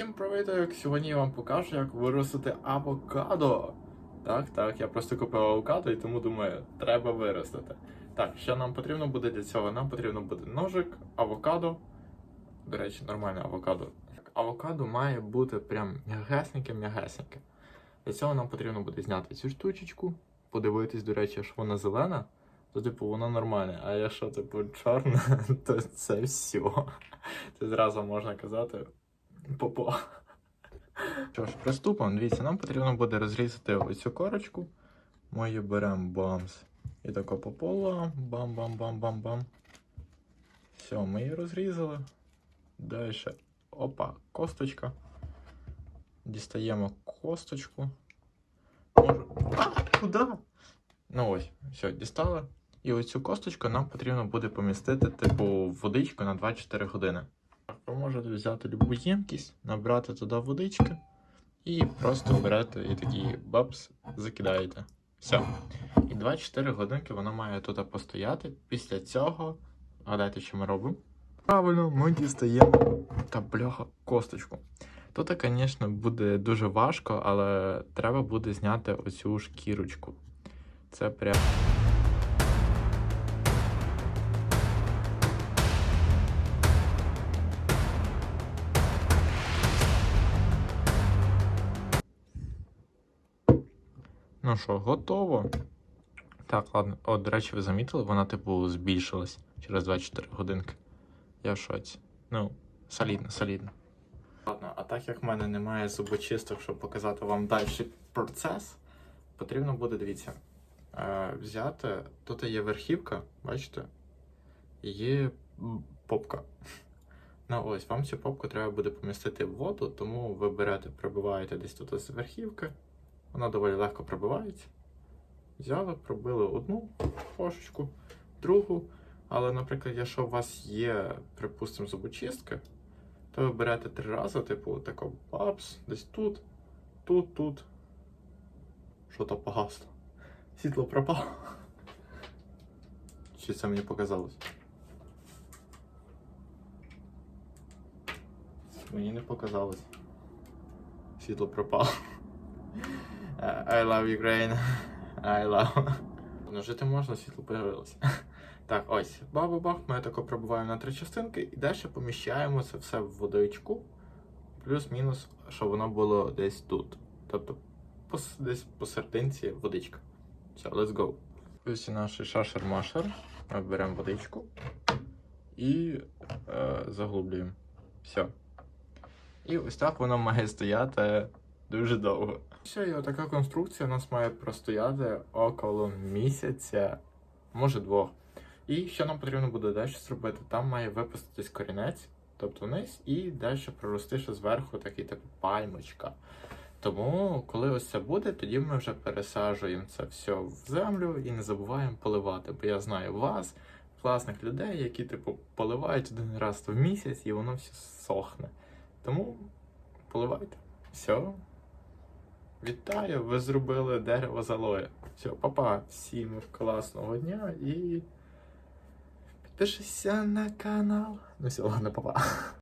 Всім привіт! Як сьогодні я вам покажу, як виростити авокадо. Так, так, я просто купив авокадо і тому думаю, треба виростити. Так, що нам потрібно буде для цього? Нам потрібно буде ножик, авокадо. До речі, нормальне авокадо. Авокадо має бути прям м'ягесеньке-м'ягесеньке. Для цього нам потрібно буде зняти цю штучечку, подивитись, до речі, що вона зелена, то типу вона нормальна. А якщо типу чорна, то це все. Це зразу можна казати. Попо. Що ж, приступимо. Дивіться, нам потрібно буде розрізати оцю корочку. Ми її беремо бамс. І тако пополам. Бам-бам-бам-бам-бам. Все, ми її розрізали. Далі. Опа, косточка. Дістаємо косточку. Можу. А, куди? Ну ось, все, дістали. І оцю косточку нам потрібно буде помістити, типу, водичку на 24 години. Ви можете взяти любу ємкість, набрати туди водички і просто берете і такий бабс закидаєте. Все. І 24 годинки воно має тут постояти. Після цього, гадайте, що ми робимо? Правильно, ми дістаємо та бляха косточку. Тут, звісно, буде дуже важко, але треба буде зняти оцю шкірочку. Це прям. Ну що, готово. Так, ладно. О, до речі, ви замітили, вона, типу, збільшилась через 24 годинки. Я в шоці. Ну, солідно, солідно. Ладно, а так як в мене немає зубочисток, щоб показати вам далі процес, потрібно буде, дивіться, е, взяти. Тут є верхівка, бачите? Є попка. Ну ось, вам цю попку треба буде помістити в воду, тому ви берете, пробиваєте десь тут з верхівки. Вона доволі легко пробивається. Взяли, пробили одну кошечку, другу. Але, наприклад, якщо у вас є, припустимо, зубочистки, то ви берете три рази, типу, тако бабс, десь тут, тут, тут. Що то погасло. Світло пропало. Чи це мені показалось? Мені не показалось. Світло пропало. I love Ukraine. I love. Ну, жити можна, світло появилося. Так, ось, бах-бах, ми тако пробуваємо на три частинки і далі поміщаємо це все в водичку. Плюс-мінус, щоб воно було десь тут. Тобто пос, десь посерединці водичка. Все, let's go. Ось і наш шашер-машер. Ми беремо водичку і е, заглублюємо. Все. І ось так воно має стояти дуже довго. Все, і отака конструкція у нас має простояти около місяця, може двох. І що нам потрібно буде далі зробити? Там має випуститись корінець, тобто вниз, і далі прорости ще зверху такий типу пальмочка. Тому, коли ось це буде, тоді ми вже пересаджуємо це все в землю і не забуваємо поливати. Бо я знаю вас, класних людей, які типу поливають один раз в місяць і воно все сохне. Тому поливайте. Все. Вітаю, ви зробили дерево з алоє. Все, папа, всім класного дня і підпишися на канал. Ну все, ладно, папа.